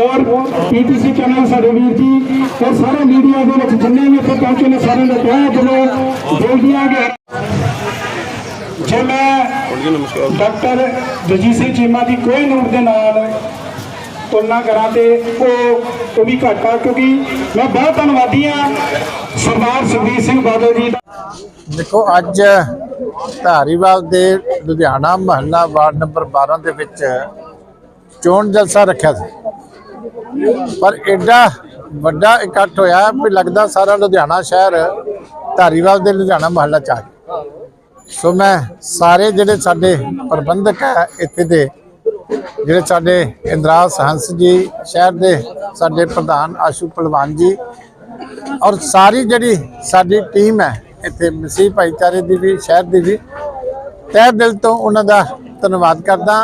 ਔਰ PTC channel ਸਾਡੇ ਵੀਰ ਜੀ ਔਰ ਸਾਰੇ ਮੀਡੀਆ ਦੇ ਵਿੱਚ ਜਿੰਨੇ ਵੀ ਇੱਥੇ ਪਹੁੰਚੇ ਨੇ ਸਾਰਿਆਂ ਦਾ ਤਹਿ ਦਿਲੋਂ ਦਿਲ ਦੀਆਂ ਜੇ ਮੈਂ ਡਾਕਟਰ ਜਗਜੀਤ ਸਿੰਘ ਚੀਮਾ ਦੀ ਕੋਈ ਨੋਟ ਦੇ ਨਾਲ ਤੁਲਨਾ ਕਰਾਂ ਤੇ ਉਹ ਉਹ ਵੀ ਘੱਟ ਆ, ਕਿਉਂਕਿ ਮੈਂ ਬਹੁਤ ਧੰਨਵਾਦੀ ਆ ਸਰਦਾਰ ਸੁਖਬੀਰ ਸਿੰਘ ਬਾਦਲ ਜੀ ਦਾ। ਦੇਖੋ, ਅੱਜ ਧਾਰੀਵਾਲ ਦੇ ਲੁਧਿਆਣਾ ਮਹੱਲਾ ਵਾਰਡ ਨੰਬਰ 12 ਦੇ ਵਿੱਚ ਚੋਣ ਜਲਸਾ ਰੱਖਿਆ ਸੀ। ਪਰ ਐਡਾ ਵੱਡਾ ਇਕੱਠ ਹੋਇਆ ਵੀ ਲੱਗਦਾ ਸਾਰਾ ਲੁਧਿਆਣਾ ਸ਼ਹਿਰ ਧਾਰੀਵਾਲ ਦੇ ਲੁਧਿਆਣਾ ਮਹੱਲਾ ਚ ਆ ਗਿਆ। ਸੋ ਮੈਂ ਸਾਰੇ ਜਿਹੜੇ ਸਾਡੇ ਪ੍ਰਬੰਧਕ ਹੈ ਇੱਥੇ ਦੇ, ਜਿਹੜੇ ਸਾਡੇ ਇੰਦਰਾਜ ਹੰਸ ਜੀ ਸ਼ਹਿਰ ਦੇ ਸਾਡੇ ਪ੍ਰਧਾਨ ਆਸ਼ੂ ਪਹਿਲਵਾਨ ਜੀ ਔਰ ਸਾਰੀ ਜਿਹੜੀ ਸਾਡੀ ਟੀਮ ਹੈ, ਇੱਥੇ ਮਸੀਹ ਭਾਈਚਾਰੇ ਦੀ ਵੀ, ਸ਼ਹਿਰ ਦੀ ਵੀ, ਤਹਿ ਦਿਲ ਤੋਂ ਉਹਨਾਂ ਦਾ ਧੰਨਵਾਦ ਕਰਦਾ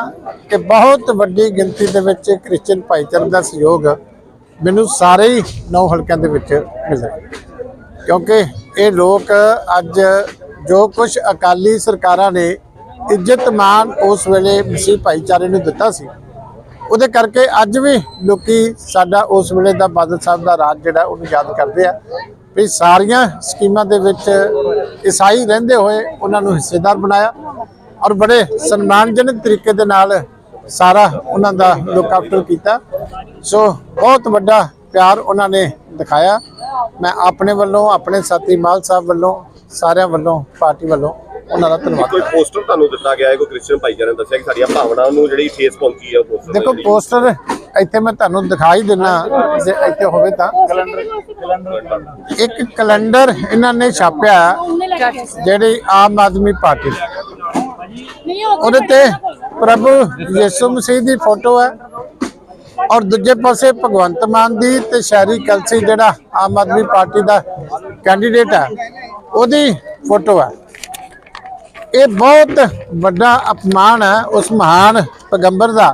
ਕਿ ਬਹੁਤ ਵੱਡੀ ਗਿਣਤੀ ਦੇ ਵਿੱਚ ਕ੍ਰਿਸਚੀਅਨ ਭਾਈਚਾਰੇ ਦਾ ਸਹਿਯੋਗ ਮੈਨੂੰ ਸਾਰੇ ਹੀ ਨੌ ਹਲਕਿਆਂ ਦੇ ਵਿੱਚ ਮਿਲਿਆ। ਕਿਉਂਕਿ ਇਹ ਲੋਕ ਅੱਜ ਜੋ ਕੁਝ ਅਕਾਲੀ ਸਰਕਾਰਾਂ ਨੇ ਇੱਜ਼ਤ ਮਾਨ ਉਸ ਵੇਲੇ ਮਸੀਹ ਭਾਈਚਾਰੇ ਨੂੰ ਦਿੱਤਾ ਸੀ, ਉਹਦੇ ਕਰਕੇ ਅੱਜ ਵੀ ਲੋਕੀ ਸਾਡਾ ਉਸ ਵੇਲੇ ਦਾ ਬਾਦਲ ਸਾਹਿਬ ਦਾ ਰਾਜ ਜਿਹੜਾ ਉਹਨੂੰ ਯਾਦ ਕਰਦੇ ਆ ਵੀ ਸਾਰੀਆਂ ਸਕੀਮਾਂ ਦੇ ਵਿੱਚ ਈਸਾਈ ਰਹਿੰਦੇ ਹੋਏ ਉਹਨਾਂ ਨੂੰ ਹਿੱਸੇਦਾਰ ਬਣਾਇਆ। ਔਰ ਬੜੇ ਸਨਮਾਨਜਨਕ ਤਰੀਕੇ ਦੇ ਨਾਲ ਸਾਰਾ ਉਹਨਾਂ ਦਾ ਲੁੱਕ ਆਫਟਰ ਕੀਤਾ। ਸੋ ਬਹੁਤ ਵੱਡਾ ਪਿਆਰ ਉਹਨਾਂ ਨੇ ਦਿਖਾਇਆ। ਮੈਂ ਆਪਣੇ ਵੱਲੋਂ ਆਪਣੇ ਸਾਥੀ ਮਾਲ ਸਾਹਿਬ ਵੱਲੋਂ ਸਾਰਿਆਂ ਵੱਲੋਂ ਪਾਰਟੀ ਵੱਲੋਂ ਉਹਨਾਂ ਦਾ ਧੰਨਵਾਦ। ਕੋਈ ਪੋਸਟਰ ਤੁਹਾਨੂੰ ਦਿੱਤਾ ਗਿਆ ਹੈ? ਕੋਈ ਕ੍ਰਿਸਚੀਅਨ ਭਾਈਚਾਰੇ ਨੇ ਦੱਸਿਆ ਕਿ ਸਾਡੀਆਂ ਭਾਵਨਾਵਾਂ ਨੂੰ ਜਿਹੜੀ ਠੇਸ ਪਹੁੰਚੀ ਹੈ ਉਹ ਪੋਸਟਰ ਦੇਖੋ ਪੋਸਟਰ ਇੱਥੇ ਮੈਂ ਤੁਹਾਨੂੰ ਦਿਖਾਈ ਦਿੰਨਾ ਜੇ ਇੱਥੇ ਹੋਵੇ ਤਾਂ। ਇੱਕ ਕੈਲੰਡਰ ਇਹਨਾਂ ਨੇ ਛਾਪਿਆ ਜਿਹੜੀ ਆਮ ਆਦਮੀ ਪਾਰਟੀ। ਉਹਦੇ ਤੇ ਪ੍ਰਭੂ ਯਿਸੂ ਮਸੀਹ ਦੀ ਫੋਟੋ ਹੈ। ਔਰ ਦੂਜੇ ਪਾਸੇ ਭਗਵੰਤ ਮਾਨ ਦੀ ਤੇ ਸ਼ਹਿਰੀ ਕਲਸੀ ਜਿਹੜਾ ਆਮ ਆਦਮੀ ਪਾਰਟੀ ਦਾ ਕੈਂਡੀਡੇਟ ਹੈ ਉਹਦੀ ਫੋਟੋ ਹੈ। ਇਹ ਬਹੁਤ ਵੱਡਾ ਅਪਮਾਨ ਹੈ ਉਸ ਮਹਾਨ ਪੈਗੰਬਰ ਦਾ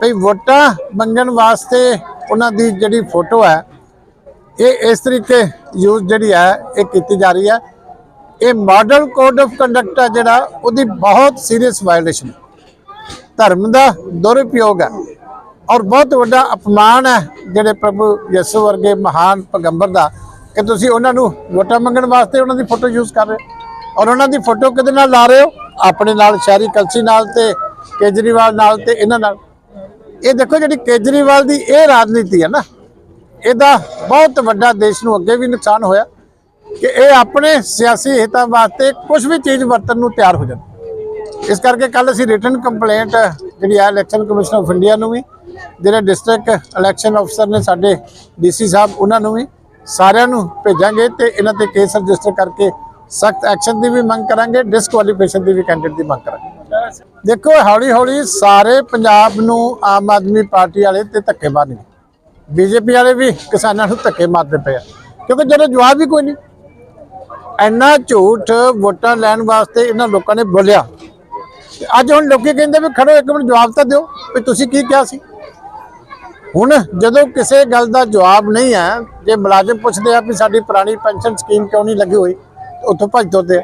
ਭਈ ਵੋਟਾਂ ਮੰਗਣ ਵਾਸਤੇ ਉਹਨਾਂ ਦੀ ਜਿਹੜੀ ਫੋਟੋ ਹੈ ਇਹ ਇਸ ਤਰੀਕੇ ਯੂਜ਼ ਜਿਹੜੀ ਹੈ ਇਹ ਕੀਤੀ ਜਾ ਰਹੀ ਹੈ। ਇਹ ਮਾਡਲ ਕੋਡ ਆਫ ਕੰਡਕਟ ਹੈ ਜਿਹੜਾ, ਉਹਦੀ ਬਹੁਤ ਸੀਰੀਅਸ ਵਾਇਓਲੇਸ਼ਨ ਧਰਮ ਦਾ ਦੁਰਉਪਯੋਗ ਹੈ ਔਰ ਬਹੁਤ ਵੱਡਾ ਅਪਮਾਨ ਹੈ ਜਿਹੜੇ ਪ੍ਰਭੂ ਯਿਸੂ ਵਰਗੇ ਮਹਾਨ ਪੈਗੰਬਰ ਦਾ, ਕਿ ਤੁਸੀਂ ਉਹਨਾਂ ਨੂੰ ਵੋਟਾਂ ਮੰਗਣ ਵਾਸਤੇ ਉਹਨਾਂ ਦੀ ਫੋਟੋ ਯੂਜ਼ ਕਰ ਰਹੇ ਹੋ। ਔਰ ਉਹਨਾਂ ਦੀ ਫੋਟੋ ਕਿਹਦੇ ਨਾਲ ਲਾ ਰਹੇ ਹੋ? ਆਪਣੇ ਨਾਲ ਸ਼ਹਿਰੀ ਕਲਸੀ ਨਾਲ ਤੇ ਕੇਜਰੀਵਾਲ ਨਾਲ ਤੇ ਇਹਨਾਂ ਨਾਲ। ਇਹ ਦੇਖੋ ਜਿਹੜੀ ਕੇਜਰੀਵਾਲ ਦੀ ਇਹ ਰਾਜਨੀਤੀ ਹੈ ਨਾ, ਇਹਦਾ ਬਹੁਤ ਵੱਡਾ ਦੇਸ਼ ਨੂੰ ਅੱਗੇ ਵੀ ਨੁਕਸਾਨ ਹੋਇਆ। ਕਿ ਇਹ ਆਪਣੇ ਸਿਆਸੀ ਹਿੱਤਾਂ ਵਾਸਤੇ ਕੁਝ ਵੀ ਚੀਜ਼ ਵਰਤਣ ਨੂੰ ਤਿਆਰ ਹੋ ਜਾਂਦੇ ਇਸ ਕਰਕੇ ਕੱਲ ਅਸੀਂ ਰਿਟਨ ਕੰਪਲੇਂਟ ਜਿਹੜੀ ਹੈ ਇਲੈਕਸ਼ਨ ਕਮਿਸ਼ਨ ਆਫ ਇੰਡੀਆ ਨੂੰ ਵੀ, ਜਿਹੜੇ ਡਿਸਟ੍ਰਿਕਟ ਇਲੈਕਸ਼ਨ ਅਫਸਰ ਨੇ ਸਾਡੇ ਡੀਸੀ ਸਾਹਿਬ ਉਹਨਾਂ ਨੂੰ ਵੀ ਸਾਰਿਆਂ ਨੂੰ ਭੇਜਾਂਗੇ ਤੇ ਇਹਨਾਂ ਤੇ ਕੇਸ ਰਜਿਸਟਰ ਕਰਕੇ ਸਖਤ ਐਕਸ਼ਨ ਦੀ ਵੀ ਮੰਗ ਕਰਾਂਗੇ ਡਿਸਕੁਆਲੀਫਿਕੇਸ਼ਨ ਦੀ ਵੀ ਕੈਂਡੀਡੇਟ ਦੀ ਮੰਗ ਕਰਾਂਗੇ। ਦੇਖੋ ਹੌਲੀ ਹੌਲੀ ਸਾਰੇ ਪੰਜਾਬ ਨੂੰ ਆਮ ਆਦਮੀ ਪਾਰਟੀ ਵਾਲੇ ਤੇ ਧੱਕੇ ਮਾਰਨਗੇ। ਬੀਜੇਪੀ ਵਾਲੇ ਵੀ ਕਿਸਾਨਾਂ ਨੂੰ ਧੱਕੇ ਮਾਰਦੇ ਪਏ ਆ। ਕਿਉਂਕਿ ਜਦੋਂ ਜਵਾਬ ਹੀ ਕੋਈ ਨਹੀਂ। ਇੰਨਾ ਝੂਠ ਵੋਟਾਂ ਲੈਣ ਵਾਸਤੇ ਇਹਨਾਂ ਲੋਕਾਂ ਨੇ ਬੋਲਿਆ। ਅੱਜ ਹੁਣ ਲੋਕੀ ਕਹਿੰਦੇ ਵੀ ਖੜੋ, ਇੱਕ ਮਿੰਟ ਜਵਾਬ ਤਾਂ ਦਿਓ ਵੀ ਤੁਸੀਂ ਕੀ ਕਿਹਾ ਸੀ। ਹੁਣ ਜਦੋਂ ਕਿਸੇ ਗੱਲ ਦਾ ਜਵਾਬ ਨਹੀਂ ਹੈ, ਜੇ ਮੁਲਾਜ਼ਮ ਪੁੱਛਦੇ ਆ ਵੀ ਸਾਡੀ ਪੁਰਾਣੀ ਪੈਨਸ਼ਨ ਸਕੀਮ ਕਿਉਂ ਨਹੀਂ ਲੱਗੀ ਹੋਈ ਉੱਥੋਂ ਭੱਜ ਤੁਰਦੇ ਆ।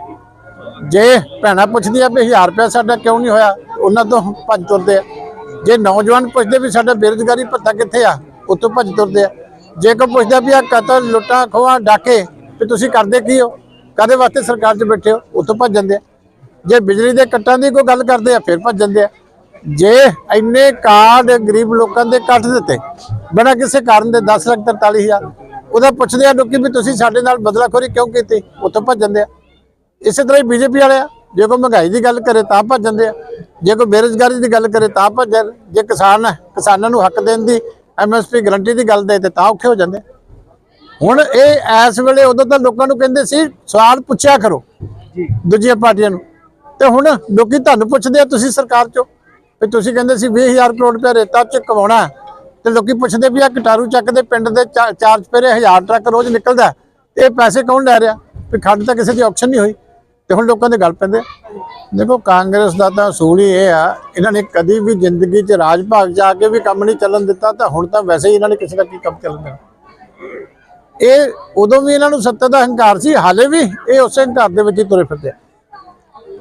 ਜੇ ਭੈਣਾਂ ਪੁੱਛਦੀਆਂ ਵੀ 1000 ਰੁਪਇਆ ਸਾਡਾ ਕਿਉਂ ਨਹੀਂ ਹੋਇਆ, ਉਹਨਾਂ ਤੋਂ ਭੱਜ ਤੁਰਦੇ ਆ। ਜੇ ਨੌਜਵਾਨ ਪੁੱਛਦੇ ਵੀ ਸਾਡਾ ਬੇਰੁਜ਼ਗਾਰੀ ਭੱਤਾ ਕਿੱਥੇ ਆ, ਉੱਥੋਂ ਭੱਜ ਤੁਰਦੇ ਆ। ਜੇ ਕੋਈ ਪੁੱਛਦਾ ਵੀ ਆ ਕਤਲ ਲੁੱਟਾਂ ਖੋਹਾਂ ਡਾਕੇ, ਵੀ ਤੁਸੀਂ ਕਰਦੇ ਕੀ ਹੋ? ਕਦੇ ਵਾਸਤੇ ਸਰਕਾਰ 'ਚ ਬੈਠੇ ਹੋ? ਉੱਥੋਂ ਭੱਜ ਜਾਂਦੇ ਆ। ਜੇ ਬਿਜਲੀ ਦੇ ਕੱਟਾਂ ਦੀ ਕੋਈ ਗੱਲ ਕਰਦੇ ਆ, ਫਿਰ ਭੱਜ ਜਾਂਦੇ ਆ। ਜੇ ਇੰਨੇ ਕਾਰਡ ਗਰੀਬ ਲੋਕਾਂ ਦੇ ਕੱਟ ਦਿੱਤੇ, ਬਿਨਾਂ ਕਿਸੇ ਕਾਰਨ ਦੇ 10 ਲੱਖ 43 ਹਜ਼ਾਰ, ਉਹਦਾ ਪੁੱਛਦੇ ਆ ਲੋਕੀ ਵੀ ਤੁਸੀਂ ਸਾਡੇ ਨਾਲ ਬਦਲਾਖੋਰੀ ਕਿਉਂ ਕੀਤੀ? ਉੱਥੋਂ ਭੱਜ ਜਾਂਦੇ ਆ। ਇਸੇ ਤਰ੍ਹਾਂ ਹੀ ਬੀਜੇਪੀ ਵਾਲੇ ਆ, ਜੇ ਕੋਈ ਮਹਿੰਗਾਈ ਦੀ ਗੱਲ ਕਰੇ ਤਾਂ ਭੱਜ ਜਾਂਦੇ ਆ। ਜੇ ਕੋਈ ਬੇਰੁਜ਼ਗਾਰੀ ਦੀ ਗੱਲ ਕਰੇ ਤਾਂ ਭੱਜ ਜੇ ਕਿਸਾਨ ਕਿਸਾਨਾਂ ਨੂੰ ਹੱਕ ਦੇਣ ਦੀ ਐਮਐਸਪੀ ਗਰੰਟੀ ਦੀ ਗੱਲ ਦੇ ਤੇ ਤਾਂ ਔਖੇ ਹੋ ਜਾਂਦੇ ਹੁਣ ਇਹ ਇਸ ਵੇਲੇ ਉਦੋਂ ਤਾਂ ਲੋਕਾਂ ਨੂੰ ਕਹਿੰਦੇ ਸੀ ਸਵਾਲ ਪੁੱਛਿਆ ਕਰੋ ਦੂਜੀਆਂ ਪਾਰਟੀਆਂ ਨੂੰ। ਤੇ ਹੁਣ ਲੋਕੀ ਤੁਹਾਨੂੰ ਪੁੱਛਦੇ ਆ ਤੁਸੀਂ ਸਰਕਾਰ ਚੋਂ। ਵੀ ਤੁਸੀਂ ਕਹਿੰਦੇ ਸੀ 20000 ਕਰੋੜ ਰੁਪਏ ਰੇਤਾ ਚ ਕਮਾਉਣਾ। ਤੇ ਲੋਕੀ ਪੁੱਛਦੇ ਵੀ ਆ ਕਟਾਰੂ ਚੱਕ ਦੇ ਪਿੰਡ ਦੇ ਚਾਰ ਚਪੇਰੇ 1000 ਟਰੱਕ ਰੋਜ਼ ਨਿਕਲਦਾ ਇਹ ਪੈਸੇ ਕੌਣ ਲੈ ਰਿਹਾ? ਵੀ ਖੱਡ ਤਾਂ ਕਿਸੇ ਦੀ ਆਕਸ਼ਨ ਨਹੀਂ ਹੋਈ। ਤੇ ਹੁਣ ਲੋਕਾਂ ਦੇ ਗੱਲ ਪੈਂਦੇ। ਦੇਖੋ ਕਾਂਗਰਸ ਦਾ ਤਾਂ ਅਸੂਲ ਹੀ ਇਹ ਆ ਇਹਨਾਂ ਨੇ ਕਦੀ ਵੀ ਜ਼ਿੰਦਗੀ 'ਚ ਰਾਜ ਭਾਗ ਜਾ ਕੇ ਵੀ ਕੰਮ ਨਹੀਂ ਚੱਲਣ ਦਿੱਤਾ ਤਾਂ ਹੁਣ ਤਾਂ ਵੈਸੇ ਹੀ ਇਹਨਾਂ ਨੇ ਕਿਸੇ ਦਾ ਕੀ ਕੰਮ ਚੱਲਣ ਦੇਣਾ। ਇਹ ਉਦੋਂ ਵੀ ਇਹਨਾਂ ਨੂੰ ਸੱਤਾ ਦਾ ਹੰਕਾਰ ਸੀ ਹਾਲੇ ਵੀ ਇਹ ਉਸੇ ਹੰਕਾਰ ਦੇ ਵਿੱਚ ਹੀ ਤੁਰੇ ਫਿਰਦੇ ਆ।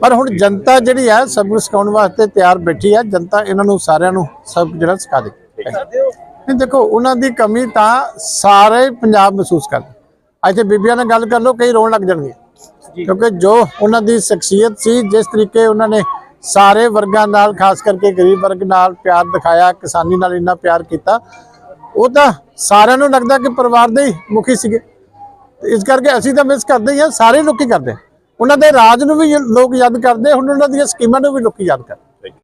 ਪਰ ਹੁਣ ਜਨਤਾ ਜਿਹੜੀ ਹੈ ਸਬਕ ਸਿਖਾਉਣ ਵਾਸਤੇ ਤਿਆਰ ਬੈਠੀ ਹੈ ਜਨਤਾ ਇਹਨਾਂ ਨੂੰ ਸਾਰਿਆਂ ਨੂੰ ਸਭ ਜਿਹੜਾ ਸਿਖਾ ਦੇ। ਨਹੀਂ ਦੇਖੋ ਉਹਨਾਂ ਦੀ ਕਮੀ ਤਾਂ ਸਾਰੇ ਪੰਜਾਬ ਮਹਿਸੂਸ ਕਰਦੇ। ਇੱਥੇ ਬੀਬੀਆਂ ਨਾਲ ਗੱਲ ਕਰ ਲਓ ਕਈ ਰੋਣ ਲੱਗ ਜਾਣਗੇ। ਕਿਉਂਕਿ ਜੋ ਉਹਨਾਂ ਦੀ ਸ਼ਖਸੀਅਤ ਸੀ ਜਿਸ ਤਰੀਕੇ ਉਹਨਾਂ ਨੇ ਸਾਰੇ ਵਰਗਾਂ ਨਾਲ ਖਾਸ ਕਰਕੇ ਗਰੀਬ ਵਰਗ ਨਾਲ ਪਿਆਰ ਦਿਖਾਇਆ ਕਿਸਾਨੀ ਨਾਲ ਇੰਨਾ ਪਿਆਰ ਕੀਤਾ ਉਹ ਤਾਂ ਸਾਰਿਆਂ ਨੂੰ ਲੱਗਦਾ ਕਿ ਪਰਿਵਾਰ ਦੇ ਹੀ ਮੁਖੀ ਸੀਗੇ। ਇਸ ਕਰਕੇ ਅਸੀਂ ਤਾਂ ਮਿਸ ਕਰਦੇ ਹੀ ਹਾਂ ਸਾਰੇ ਲੋਕੀ ਕਰਦੇ ਉਹਨਾਂ ਦੇ ਰਾਜ ਨੂੰ ਵੀ ਲੋਕ ਯਾਦ ਕਰਦੇ ਹੁਣ ਉਹਨਾਂ ਦੀਆਂ ਸਕੀਮਾਂ ਨੂੰ ਵੀ ਲੋਕੀ ਯਾਦ ਕਰਦੇ